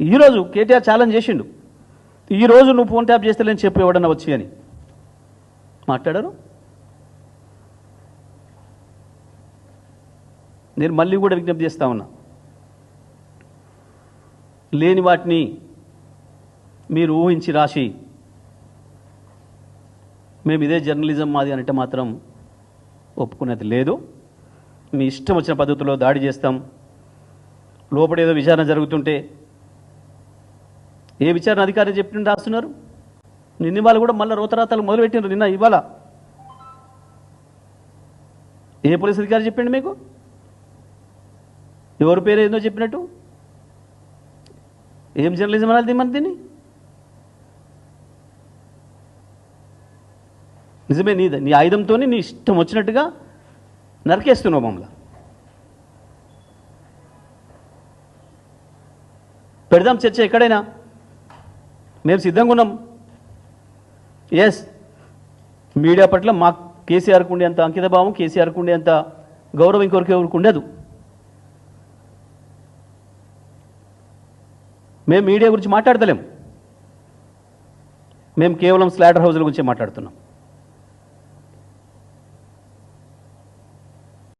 ఈరోజు కేటీఆర్ ఛాలెంజ్ చేసిండు. ఈరోజు నువ్వు ఫోన్ ట్యాప్ చేస్తలేని చెప్పు ఎవడన్నా వచ్చి అని. మాట్లాడారు? నేను మళ్ళీ కూడా విజ్ఞప్తి చేస్తా ఉన్నా. లేని వాటిని మీరు ఊహించి రాసి మేము ఇదే జర్నలిజం మాది అంటే మాత్రం ఒప్పుకునేది లేదు. మీ ఇష్టం వచ్చిన పద్ధతిలో దాడి చేస్తాం. లోపల ఏదో విచారణ జరుగుతుంటే ఏ విచారణ అధికారి చెప్పిన రాస్తున్నారు? నిన్న వాళ్ళు కూడా మళ్ళీ రోతరాతలు మొదలుపెట్టినారు నిన్న ఇవాళ. ఏ పోలీస్ అధికారి చెప్పిండు మీకు? ఎవరి పేరు ఏందో చెప్పినట్టు? ఏం జర్నలిజం అనాలి మన దీన్ని? నిజమే నీ నీ ఆయుధంతో నీ ఇష్టం వచ్చినట్టుగా నరికేస్తున్నావు మమ్మల్ని. పెడదాం చర్చ ఎక్కడైనా? మేము సిద్ధంగా ఉన్నాం. ఎస్ మీడియా పట్ల మా కేసీఆర్కు ఉండే అంత అంకితభావం కేసీఆర్కు ఉండే అంత గౌరవం ఇంకొకరికి ఎవరికి ఉండదు. మేము మీడియా గురించి మాట్లాడతలేం. మేము కేవలం స్లాటర్ హౌస్ల గురించి మాట్లాడుతున్నాం.